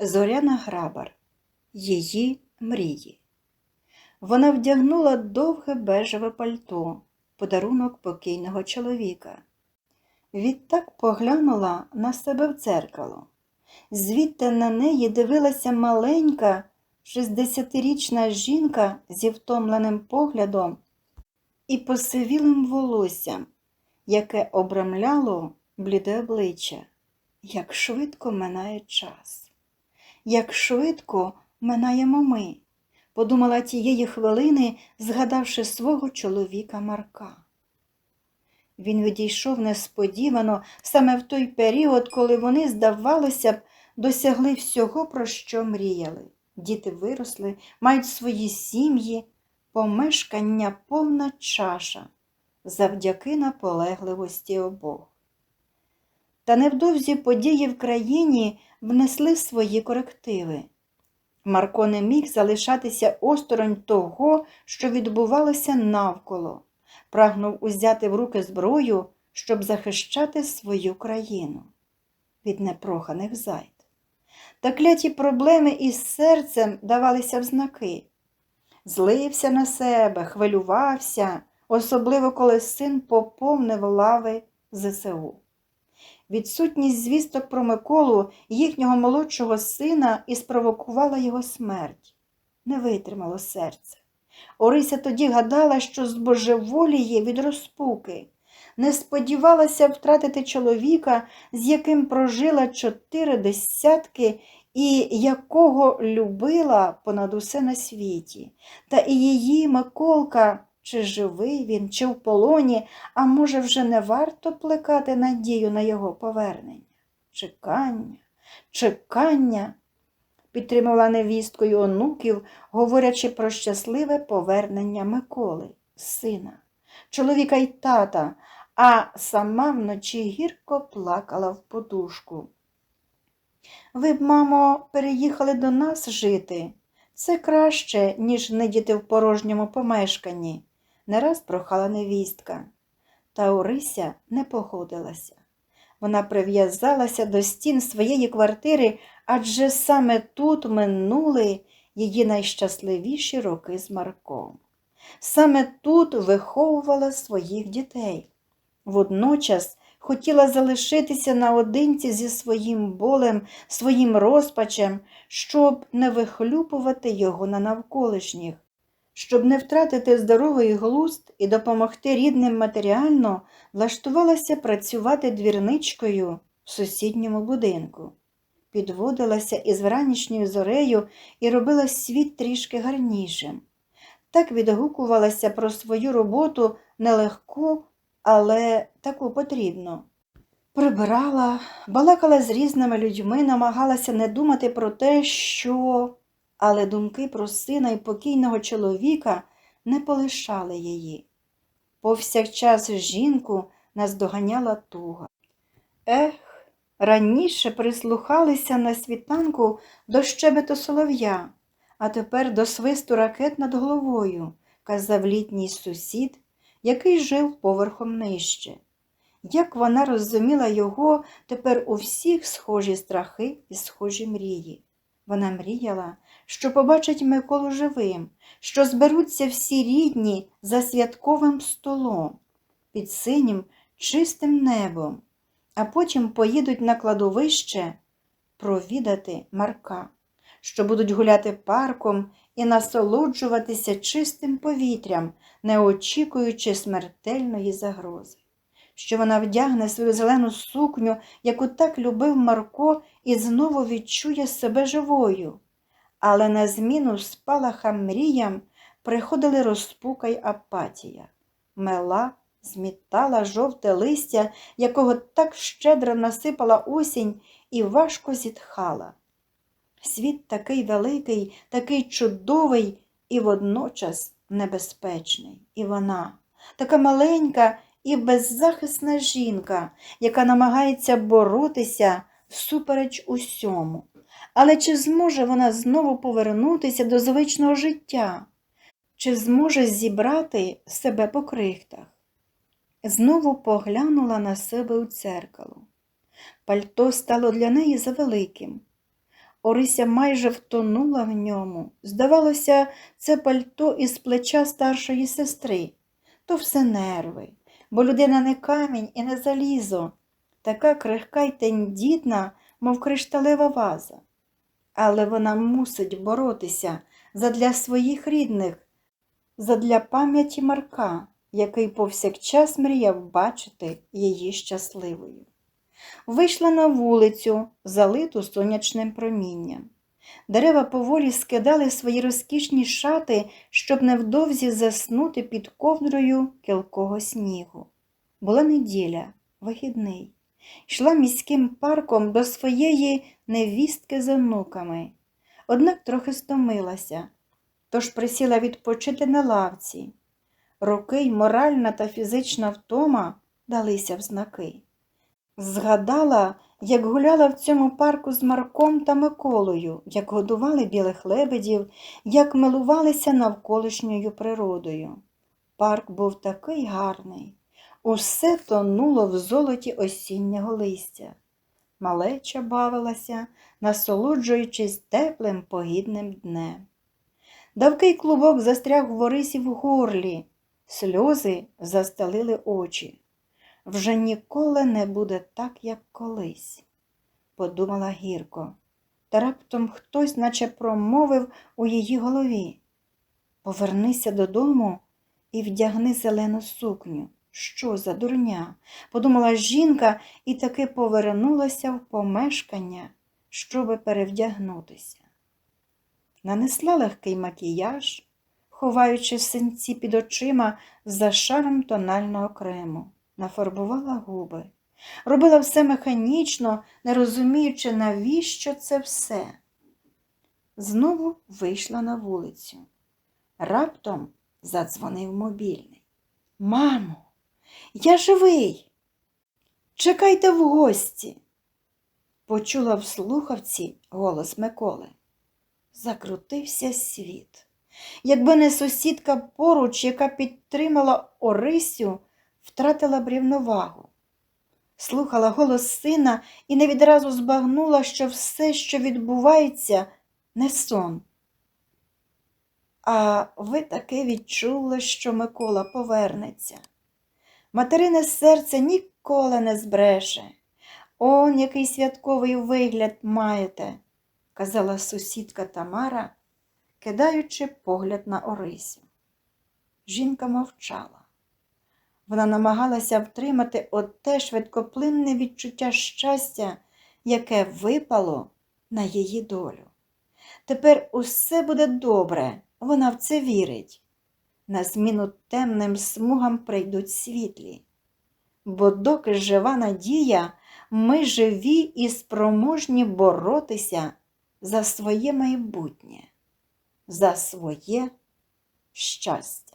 Зоряна Грабар. Її мрії. Вона вдягнула довге бежеве пальто, подарунок покійного чоловіка. Відтак поглянула на себе в дзеркало. Звідти на неї дивилася маленька, шістдесятирічна жінка зі втомленим поглядом і посивілим волоссям, яке обрамляло бліде обличчя. Як швидко минає час, як швидко минаємо ми, подумала тієї хвилини, згадавши свого чоловіка Марка. Він відійшов несподівано саме в той період, коли вони, здавалося б, досягли всього, про що мріяли. Діти виросли, мають свої сім'ї, помешкання повна чаша завдяки наполегливості обох. Та невдовзі події в країні внесли свої корективи. Марко не міг залишатися осторонь того, що відбувалося навколо, прагнув узяти в руки зброю, щоб захищати свою країну від непроханих зайд. Та кляті проблеми із серцем давалися в знаки. Злився на себе, хвилювався, особливо коли син поповнив лави ЗСУ. Відсутність звісток про Миколу, їхнього молодшого сина, і спровокувала його смерть. Не витримало серце. Орися тоді гадала, що збожеволіє від розпуки, не сподівалася втратити чоловіка, з яким прожила чотири десятки і якого любила понад усе на світі. Та і її Миколка, чи живий він, чи в полоні, а може, вже не варто плекати надію на його повернення. Чекання, чекання, підтримувала невісткою онуків, говорячи про щасливе повернення Миколи, сина, чоловіка й тата, а сама вночі гірко плакала в подушку. Ви б, мамо, переїхали до нас жити. Це краще, ніж нидіти в порожньому помешканні, не раз прохала невістка. Та Орися не погодилася. Вона прив'язалася до стін своєї квартири, адже саме тут минули її найщасливіші роки з Марком. Саме тут виховувала своїх дітей. Водночас хотіла залишитися наодинці зі своїм болем, своїм розпачем, щоб не вихлюпувати його на навколишніх, щоб не втратити здоровий глузд і допомогти рідним матеріально, влаштувалася працювати двірничкою в сусідньому будинку. Підводилася із вранішньою зорею і робила світ трішки гарнішим. Так відгукувалася про свою роботу нелегку, але таку потрібну. Прибирала, балакала з різними людьми, намагалася не думати про те, що, але думки про сина і покійного чоловіка не полишали її. Повсякчас жінку наздоганяла туга. Ех, раніше прислухалися на світанку до щебету солов'я, а тепер до свисту ракет над головою, казав літній сусід, який жив поверхом нижче. Як вона розуміла його, тепер у всіх схожі страхи і схожі мрії. Вона мріяла, що побачить Миколу живим, що зберуться всі рідні за святковим столом, під синім, чистим небом, а потім поїдуть на кладовище провідати Марка, що будуть гуляти парком і насолоджуватися чистим повітрям, не очікуючи смертельної загрози що вона вдягне свою зелену сукню, яку так любив Марко, і знову відчує себе живою. Але на зміну спалахам мріям приходили розпука й апатія. Мела змітала жовте листя, якого так щедро насипала осінь і важко зітхала. Світ такий великий, такий чудовий і водночас небезпечний. І вона, така маленька і беззахисна жінка, яка намагається боротися всупереч усьому. Але чи зможе вона знову повернутися до звичного життя? Чи зможе зібрати себе по крихтах? Знову поглянула на себе у дзеркало. Пальто стало для неї завеликим. Орися майже втонула в ньому. Здавалося, це пальто із плеча старшої сестри. То все нерви, бо людина не камінь і не залізо, така крихка й тендітна, мов кришталева ваза. Але вона мусить боротися задля своїх рідних, задля пам'яті Марка, який повсякчас мріяв бачити її щасливою. Вийшла на вулицю, залиту сонячним промінням. Дерева поволі скидали свої розкішні шати, щоб невдовзі заснути під ковдрою кілкого снігу. Була неділя, вихідний. Йшла міським парком до своєї невістки з онуками. Однак трохи стомилася, тож присіла відпочити на лавці. Роки й моральна та фізична втома далися в знаки. Згадала, як гуляла в цьому парку з Марком та Миколою, як годували білих лебедів, як милувалися навколишньою природою. Парк був такий гарний, усе тонуло в золоті осіннього листя. Малеча бавилася, насолоджуючись теплим погідним днем. Давкий клубок застряг в Орисі в горлі, сльози застелили очі. Вже ніколи не буде так, як колись, подумала гірко, та раптом хтось наче промовив у її голові. Повернися додому і вдягни зелену сукню. Що за дурня? подумала жінка і таки повернулася в помешкання, щоби перевдягнутися. Нанесла легкий макіяж, ховаючи синці під очима за шаром тонального крему нафарбувала губи, робила все механічно, не розуміючи, навіщо це все. Знову вийшла на вулицю. Раптом задзвонив мобільний. Мамо, я живий. Чекайте в гості. Почула в слухавці голос Миколи. Закрутився світ. Якби не сусідка поруч, яка підтримала Орисю, втратила б рівновагу. Слухала голос сина і не відразу збагнула, що все, що відбувається, не сон. А ви таки відчули, що Микола повернеться. Материне серце ніколи не збреше. Он який святковий вигляд маєте, казала сусідка Тамара, кидаючи погляд на Орисю. Жінка мовчала. Вона намагалася втримати оте швидкоплинне відчуття щастя, яке випало на її долю. Тепер усе буде добре, вона в це вірить. На зміну темним смугам прийдуть світлі. Бо доки жива надія, ми живі і спроможні боротися за своє майбутнє, за своє щастя.